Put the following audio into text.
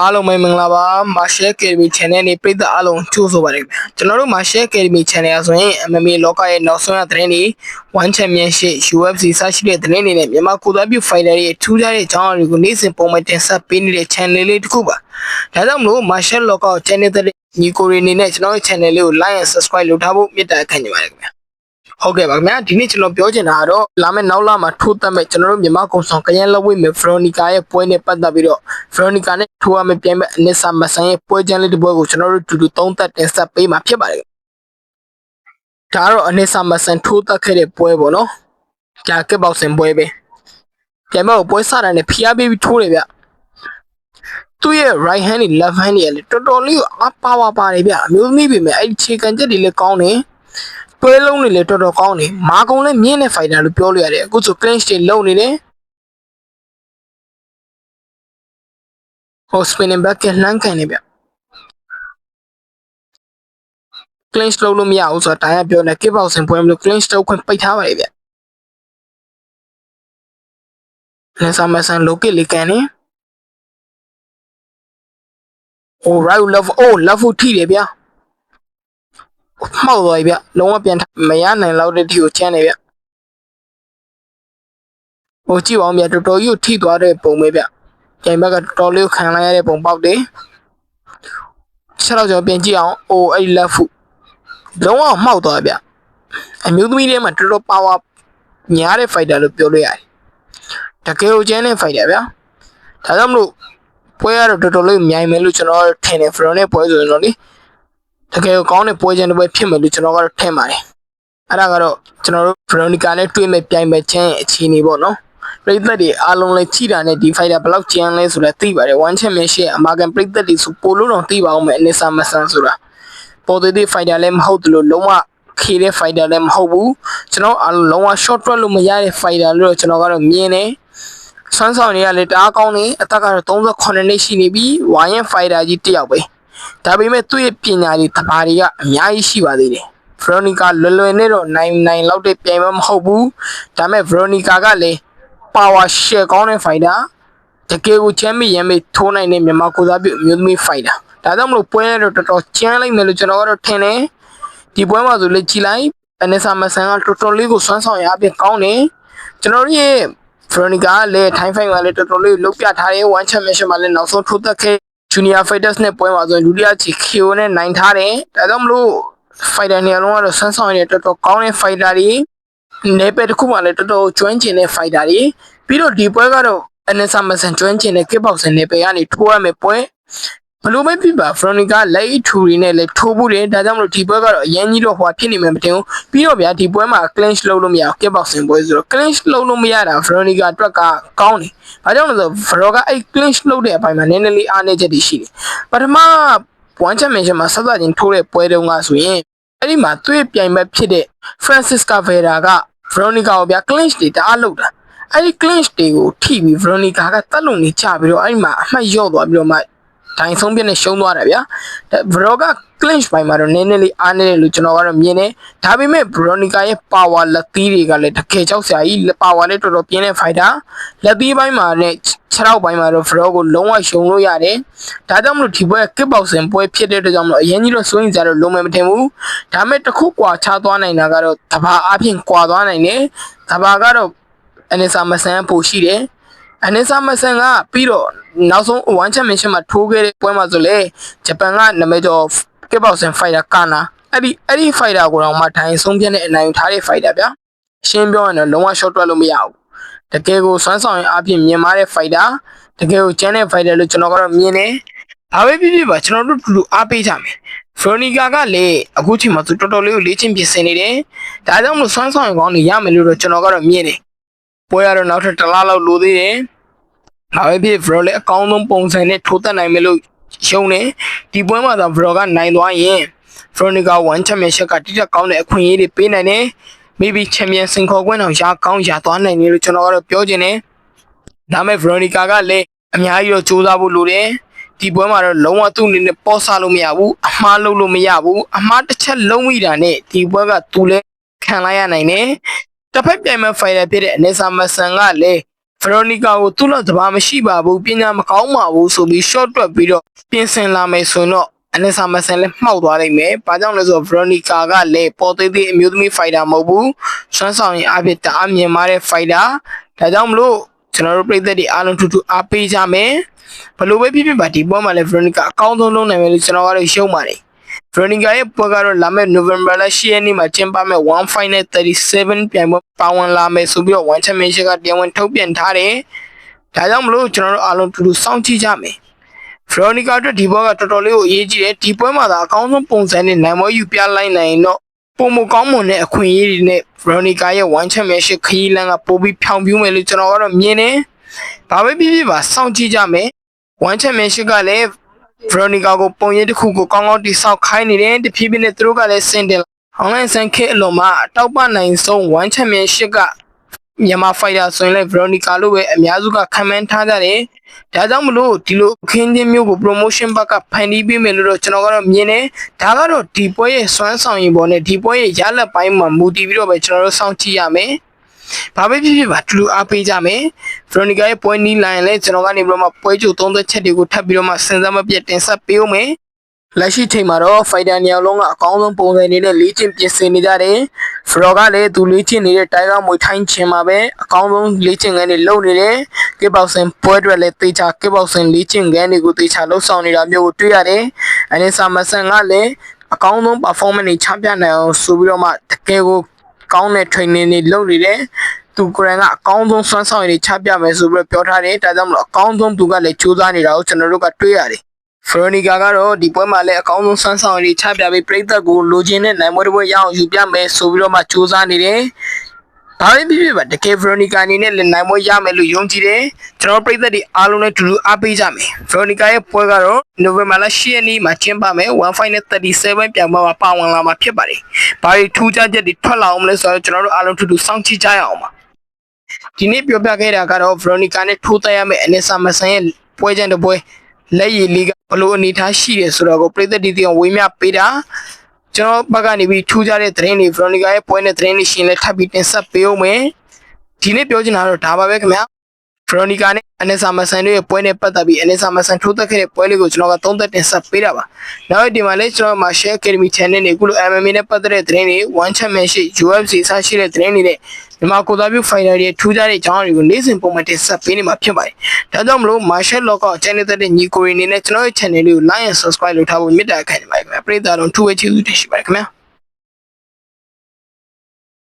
အားလုံးပဲမင်္ဂလာပါ Marshall Academy Channel နဲ့ပြည်သက်အားလုံးကြိုဆိုပါရစေခင်ဗျာကျွန်တော်တို့ Marshall Academy Channel အဆိုရင် MMA လောကရဲ့နောက်ဆုံးရသတင်းတွေ One Championship UFC စရှိတဲ့သတင်းတွေနဲ့မြန်မာကိုယ်စားပြု fighter တွေထူးခြားတဲ့အကြောင်းအရာတွေကိုနေ့စဉ်ပုံမှန်တင်ဆက်ပေးနေတဲ့ channel လေးတစ်ခုပါဒါကြောင့်မလို့ Marshall လောက channel တဲ့ညီကိုတွေအနေနဲ့ကျွန်တော်ရဲ့ channel လေးကို like and subscribe လုပ်ထားဖို့မေတ္တာခံနေပါတယ်ခင်ဗျာဟုတ်ကဲ့ပါခင်ဗျာဒီနေ့ကျွန်တော်ပြောချင်တာကတော့လာမယ့်နောက်လာမှာထိုးတက်မဲ့ကျွန်တော်တို့မြန်မာကုံဆောင်ကရန်လက်ဝိတ်မဲ့ဖရိုနီကာရဲ့ပွဲနဲ့ပတ်သက်ပြီးတော့ဖရိုနီကာနဲ့ ထိုးရမယ့်ပြိုင်မဲ့အနစ်ဆာမဆန်ရဲ့ပွဲချမ်းလေးတစ်ပွဲကိုကျွန်တော်တို့တူတူသုံးသက်တင်ဆက်ပေးမှာဖြစ်ပါတယ်ဒါကတော့အနစ်ဆာမဆန်ထိုးတက်ခဲ့တဲ့ပွဲပေါ့နော်ကြာကက်ဘောက်ဆင်ပွဲပဲပြိုင်မဲ့ကိုပွဲစတာနဲ့ဖျားပေးပြီးထိုးတယ်ဗျသူ့ရဲ့ right hand နဲ့ left hand တွေလည်းတော်တော်လေးအပါဝါပါတယ်ဗျအမျိုးသမီးပဲမဲ့အဲ့ဒီခြေကန်ချက်တွေလည်းကောင်းတယ်တွဲလုံးတွေလည်းတော်တော်ကောင်းတယ်မာကုံလည်းမြင့်တဲ့ fighter လို့ပြောလို့ရတယ်အခုဆို clinch တွေလုံနေတယ် ဟို spinning back ကလှမ်းခံနေဗျ clinch လုပ်လို့မရဘူးဆိုတာတိုင်းကပြောနေ kick boxing ပွဲမလို့ clinch လုပ်ခွင့်ပိတ်ထားပါလေဗျလက်ဆောင်မဆန် local လေးကန်နေ Oh right love oh love ထိတယ်ဗျာမှောက်သွားပြီဗျလုံးဝပြန်ထမရနိုင်လောက်တဲ့ထိကိုချမ်းနေဗျဟိုကြည့်ပါဦးဗျတော်တော်ကြီးကိုထိသွားတဲ့ပုံပဲဗျ ကြိုင်ဘက်ကတော်တော်လေးကိုခံလိုက်ရတဲ့ပုံပေါက်တယ်ဆက်တော့ကျွန်တော်ပြန်ကြည့်အောင်အိုးအဲ့လက်ဖုလုံးဝမှောက်သွားဗျအမျိုးသမီးတွေမှာတော်တော်ပါဝါညားတဲ့ fighter လို့ပြောလို့ရတယ်တကယ်ကိုကျန်းတဲ့ fighter ဗျာဒါကြောင့်မလို့ပွဲရတော့တော်တော်လေးမြိုင်မယ်လို့ကျွန်တော်ထင်တယ်ဖရိုနဲ့ပွဲဆိုရင်တော့လေတကယ်ကိုကောင်းတဲ့ပွဲချင်းတစ်ပွဲဖြစ်မယ်လို့ကျွန်တော်ကတော့ထင်ပါတယ်အဲ့ဒါကတော့ကျွန်တော်တို့ဖရိုနီကာနဲ့တွေ့မဲ့ပြိုင်မဲ့ချင်းအခြေအနေပေါ့နော် ပရိသတ်တွေအားလုံးလည်းချိတာနဲ့ဒီဖိုက်တာဘယ်လောက်ကျန်းလဲဆိုတာသိပါတယ် one championship အမာကန်ပရိသတ်တွေဆိုပိုလို့တော့သိပါအောင်မယ်အနစ်ဆာမဆန်ဆိုတာပေါ်သေးသေးဖိုက်တာလည်းမဟုတ်တယ်လို့လုံးဝခေတဲ့ဖိုက်တာလည်းမဟုတ်ဘူးကျွန်တော်အားလုံးလုံးဝ short track လို့မရတဲ့ဖိုက်တာလို့ကျွန်တော်ကတော့မြင်တယ်ဆန်းဆောင်တွေကလည်းတအားကောင်းနေအသက်ကတော့38နှစ်ရှိနေပြီဝိုင်းရင်ဖိုက်တာကြီးတစ်ယောက်ပဲဒါပေမဲ့သူ့ရဲ့ပညာတွေတဘာတွေကအများကြီးရှိပါသေးတယ်ဗရိုနီကာလွယ်လွယ်နဲ့တော့နိုင်နိုင်လောက်တဲ့ပြိုင်ပွဲမဟုတ်ဘူးဒါပေမဲ့ဗရိုနီကာကလည်း power share ကောင်းတဲ့ fighter တကယ်ကိုချမ်းမြေရမ်းမြေထိုးနိုင်တဲ့မြန်မာကိုစားပြုအမျိုးသမီး fighter ဒါကြောင့်မလို့ပွဲရတော့တော်တော်ချမ်းလိုက်မယ်လို့ကျွန်တော်ကတော့ထင်တယ်ဒီပွဲမှာဆိုလေကြည်လိုက်အနစ်ဆာမဆန်ကတော်တော်လေးကိုစွမ်းဆောင်ရအပြင်ကောင်းတယ်ကျွန်တော်တို့ရဲ့ဖရိုနီကာကလည်းထိုင်းဖိုင်မှာလည်းတော်တော်လေးလုံးပြထားတယ် one championship မှာလည်းနောက်ဆုံးထိုးသက်ခဲ့ junior fighters နဲ့ပွဲမှာဆိုလူတစ်ယောက်ချီ KO နဲ့နိုင်ထားတယ်ဒါကြောင့်မလို့ fighter နေရာလုံးကတော့စွမ်းဆောင်ရတဲ့တော်တော်ကောင်းတဲ့ fighter တွေ နေပယ်တစ်ခုမှလည်းတော်တော်ကျွမ်းကျင်တဲ့ fighter တွေပြီးတော့ဒီပွဲကတော့အနစ်ဆာမဆန်ကျွမ်းကျင်တဲ့ kickboxing နေပယ်ကနေထိုးရမယ်ပွဲဘလို့ပဲဖြစ်ပါဖရိုနီကာလက်အထူတွေနဲ့လည်းထိုးဖို့တယ်ဒါကြောင့်မလို့ဒီပွဲကတော့အရင်ကြီးတော့ဟိုဖြစ်နေမှမတင်ဘူးပြီးတော့ဗျာဒီပွဲမှာ clinch လုပ်လို့မရဘူး kickboxing ပွဲဆိုတော့ clinch လုပ်လို့မရတာဖရိုနီကာအတွက်ကကောင်းတယ်ဘာကြောင့်လဲဆိုဖရိုကအဲ့ clinch လုပ်တဲ့အပိုင်းမှာနည်းနည်းလေးအားနည်းချက်တွေရှိတယ်ပထမ one championship မှာဆက်စပ်ချင်းထိုးတဲ့ပွဲတုန်းကဆိုရင်အဲ့ဒီမှာသူ့ရဲ့ပြိုင်ဘက်ဖြစ်တဲ့ Francis Cavera က Veronica ကိုဗျာ clinch တွေတအားလုပ်တာအဲ့ဒီ clinch တွေကိုထိပြီး Veronica ကတက်လုံနေချပြီးတော့အဲ့ဒီမှာအမှတ်ရော့သွားပြီးတော့မှဒိုင်ဆုံးပြနဲ့ရှုံးသွားတယ်ဗျာ Veronica clinch ပိုင်းမှာတော့နည်းနည်းလေးအားနည်းတယ်လို့ကျွန်တော်ကတော့မြင်တယ်ဒါပေမဲ့ Veronica ရဲ့ power လက်သီးတွေကလည်းတကယ်ကြောက်စရာကြီး power နဲ့တော်တော်ပြင်းတဲ့ fighter လက်သီးပိုင်းမှာနဲ့ခြေထောက်ပိုင်းမှာတော့ Vero ကိုလုံးဝရှုံလို့ရတယ်ဒါကြောင့်မလို့ဒီပွဲ kickboxing ပွဲဖြစ်တဲ့အတွက်ကြောင့်မလို့အရင်ကြီးတော့စိုးရင်ကြတော့လုံးဝမထင်ဘူးဒါပေမဲ့တစ်ခုကွာခြားသွားနိုင်တာကတော့တဘာအပြင်ကွာသွားနိုင်တယ်တဘာကတော့အနစ်ဆာမဆန်ပိုရှိတယ်အနစ်ဆာမဆန်ကပြီးတော့နောက်ဆုံး one championship မှာထိုးခဲ့တဲ့ပွဲမှာဆိုလေဂျပန်ကနာမည်ကျော် kickboxing fighter ကာနာအဲ့ဒီအဲ့ဒီ fighter ကိုတော့မှထိုင်ဆုံးပြတဲ့အနိုင်ယူထားတဲ့ fighter ဗျာရှင်းပြောရင်တော့လုံးဝ short တွက်လို့မရဘူးတကယ်ကိုစွမ်းဆောင်ရင်အပြင်မြင်မာတဲ့ fighter တကယ်ကိုကျန်းတဲ့ fighter လို့ကျွန်တော်ကတော့မြင်တယ်ဘာပဲဖြစ်ဖြစ်ပါကျွန်တော်တို့တူတူအားပေးကြမယ်ဖရိုနီကာကလည်းအခုချိန်မှာသူတော်တော်လေးကိုလေ့ကျင့်ပြင်ဆင်နေတယ်ဒါကြောင့်မလို့စွမ်းဆောင်ရင်ကောင်းနေရမယ်လို့တော့ကျွန်တော်ကတော့မြင်တယ်ပွဲရတော့နောက်ထပ်တစ်လားလောက်လိုသေးတယ်ဘာပဲဖြစ်ဖရိုလည်းအကောင်းဆုံးပုံစံနဲ့ထိုးသက်နိုင်မယ်လို့ ရှုံးတယ်ဒီပွဲမှာတော့ဖရိုကနိုင်သွားရင်ဖရိုနီကာ1 championship ကတိကျကောင်းတဲ့အခွင့်အရေးတွေပေးနိုင်တယ် maybe champion စင်ခေါ်ခွင့်တော့ရာကောင်းရာသွားနိုင်တယ်လို့ကျွန်တော်ကတော့ပြောချင်တယ်ဒါမဲ့ Veronica ကလည်းအများကြီးတော့စူးစမ်းဖို့လိုတယ်ဒီပွဲမှာတော့လုံးဝသူ့အနေနဲ့ပေါ်ဆလို့မရဘူးအမှားလုပ်လို့မရဘူးအမှားတစ်ချက်လုံးမိတာနဲ့ဒီပွဲကသူလည်းခံလိုက်ရနိုင်တယ်တစ်ဖက်ပြိုင်မဲ့ fighter ဖြစ်တဲ့အနစ်ဆာမဆန်ကလည်း ဗရိုနီကာကိုသူ့လောက်တဘာမရှိပါဘူးပညာမကောင်းပါဘူးဆိုပြီး short တွက်ပြီးတော့ပြင်ဆင်လာမယ်ဆိုရင်တော့အနစ်ဆာမဆန်လည်းမှောက်သွားနိုင်မယ်။ဘာကြောင့်လဲဆိုတော့ဗရိုနီကာကလည်းပေါ်သေးသေးအမျိုးသမီးဖိုက်တာမဟုတ်ဘူး။စွမ်းဆောင်ရင်အပြစ်တအားမြင်မာတဲ့ဖိုက်တာ။ဒါကြောင့်မလို့ကျွန်တော်တို့ပြည်သက်တွေအားလုံးထူးထူးအားပေးကြမယ်။ဘလို့ပဲဖြစ်ဖြစ်ပါဒီပွဲမှာလည်းဗရိုနီကာအကောင်းဆုံးလုပ်နိုင်မယ်လို့ကျွန်တော်ကတော့ယုံပါတယ်။ Veronica ရဲ့ပွဲကတော့လာမယ့် November လ10ရက်နေ့မှာကျင်းပမယ့်1 final 37ပြိုင်ပွဲပါဝင်လာမယ်ဆိုပြီးတော့ One Championship ကတရားဝင်ထုတ်ပြန်ထားတယ်။ဒါကြောင့်မလို့ကျွန်တော်တို့အားလုံးတူတူစောင့်ကြည့်ကြမယ်။ Veronica အတွက်ဒီပွဲကတော်တော်လေးကိုအရေးကြီးတယ်။ဒီပွဲမှာသာအကောင်းဆုံးပုံစံနဲ့နိုင်မွေးယူပြလိုက်နိုင်ရင်တော့ပုံမကောင်းမွန်တဲ့အခွင့်အရေးတွေနဲ့ Veronica ရဲ့ One Championship ခရီးလမ်းကပိုပြီးဖြောင်ပြူးမယ်လို့ကျွန်တော်ကတော့မြင်တယ်။ဘာပဲဖြစ်ဖြစ်ပါစောင့်ကြည့်ကြမယ်။ One Championship ကလည်း Veronica ကိုပုံရိပ်တစ်ခုကိုကောင်းကောင်းတိဆောက်ခိုင်းနေတယ်တဖြည်းဖြည်းနဲ့သူတို့ကလည်းစင်တင် online ဆန်ခေအလုံးမှာအတောက်ပနိုင်ဆုံး one championship ကမြန်မာ fighter ဆိုရင်လည်း Veronica လို့ပဲအများစုကခံမှန်းထားကြတယ်ဒါကြောင့်မလို့ဒီလိုအခင်းချင်းမျိုးကို promotion ဘက်ကဖန်တီးပေးမယ်လို့တော့ကျွန်တော်ကတော့မြင်တယ်ဒါကတော့ဒီပွဲရဲ့စွမ်းဆောင်ရည်ပေါ်နဲ့ဒီပွဲရဲ့ရလဒ်ပိုင်းမှာမူတည်ပြီးတော့ပဲကျွန်တော်တို့စောင့်ကြည့်ရမယ်ဘာပဲဖြစ်ဖြစ်ပါတူတူအားပေးကြမယ်။ Veronica ရဲ့ပွဲနီးလိုင်းလည်းကျွန်တော်ကနေပြီးတော့မှပွဲကြိုသုံးသက်ချက်တွေကိုထပ်ပြီးတော့မှစဉ်းစားမပြတ်တင်ဆက်ပေးဦးမယ်။လက်ရှိချိန်မှာတော့ fighter ညောင်လုံးကအကောင်းဆုံးပုံစံနဲ့လေ့ကျင့်ပြင်ဆင်နေကြတယ်။ Fro ကလည်းသူလေ့ကျင့်နေတဲ့တိုင်ကမွေထိုင်းချင်မှာပဲအကောင်းဆုံးလေ့ကျင့်ခန်းတွေလုပ်နေတယ်။ Kickboxing ပွဲတွေလည်းတေချာ Kickboxing လေ့ကျင့်ခန်းတွေကိုတေချာလှုပ်ဆောင်နေတာမျိုးကိုတွေ့ရတယ်။အနေဆာမဆန်ကလည်းအကောင်းဆုံး performance တွေချပြနိုင်အောင်ဆိုပြီးတော့မှတကယ်ကိုကောင်းတဲ့ training တွေလုပ်နေတယ်။ သူကိုယ်တိုင်ကအကောင်းဆုံးစွမ်းဆောင်ရည်တွေချပြမယ်ဆိုပြီးတော့ပြောထားတယ်။ဒါကြောင့်မလို့အကောင်းဆုံးသူကလည်းကြိုးစားနေတာကိုကျွန်တော်တို့ကတွေ့ရတယ်။ Veronica ကတော့ဒီပွဲမှာလည်းအကောင်းဆုံးစွမ်းဆောင်ရည်ချပြပြီးပြိသက်ကိုလိုချင်တဲ့နိုင်ပွဲတစ်ပွဲရအောင်ယူပြမယ်ဆိုပြီးတော့မှကြိုးစားနေတယ်။ဒါပဲဖြစ်ဖြစ်ပါတကယ် Veronica အနေနဲ့လည်းနိုင်ပွဲရမယ်လို့ယုံကြည်တယ်။ကျွန်တော်ပြိသက်တွေအားလုံးလည်းတူတူအားပေးကြမယ်။ Veronica ရဲ့ပွဲကတော့ November လ10ရက်နေ့မှာကျင်းပမယ်1 final 37ပြိုင်ပွဲမှာပါဝင်လာမှာဖြစ်ပါတယ်။ဘာတွေထူးခြားချက်တွေထွက်လာအောင်မလဲဆိုတော့ကျွန်တော်တို့အားလုံးတူတူစောင့်ကြည့်ကြရအောင်ပါ။ ဒီနေ့ပြောပြခဲ့တာကတော့ Veronica နဲ့ထိုးသက်ရမယ့် Anessa Masan ရဲ့ပွဲချမ်းတစ်ပွဲလက်ရည်လေးကဘလို့အနေထားရှိတယ်ဆိုတော့ကိုပြည်သက်တီတီအောင်ဝေးမြပေးတာကျွန်တော်ဘက်ကနေပြီးထူးခြားတဲ့သတင်းတွေ Veronica ရဲ့ပွဲနဲ့သတင်းတွေရှင်လဲထပ်ပြီးတင်ဆက်ပေးအောင်မယ်ဒီနေ့ပြောချင်တာတော့ဒါပါပဲခင်ဗျာ Veronica နဲ့ Anessa Masan တို့ရဲ့ပွဲနဲ့ပတ်သက်ပြီး Anessa Masan ထိုးသက်ခဲ့တဲ့ပွဲလေးကိုကျွန်တော်ကသုံးသက်တင်ဆက်ပေးတာပါနောက်ဒီမှာလည်းကျွန်တော်မှာ Share Academy Channel နဲ့အခုလို MMA နဲ့ပတ်သက်တဲ့သတင်းတွေ One Championship UFC စရှိတဲ့သတင်းတွေနဲ့မြန်မာကိုသားပြု Fighter တွေထူးခြားတဲ့အကြောင်းအရာတွေကိုနေ့စဉ်ပုံမှန်တင်ဆက်ပေးနေမှာဖြစ်ပါတယ်ဒါကြောင့်မလို့ Martial Law က channel တဲ့ညီကိုရီအနေနဲ့ကျွန်တော်ရဲ့ channel လေးကို like and subscribe လုပ်ထားဖို့မေတ္တာခံနေပါတယ်ခင်ဗျာပရိသတ်တော်ထူးဝဲချီးကျူးတင်ရှိပါတယ်ခင်ဗျာ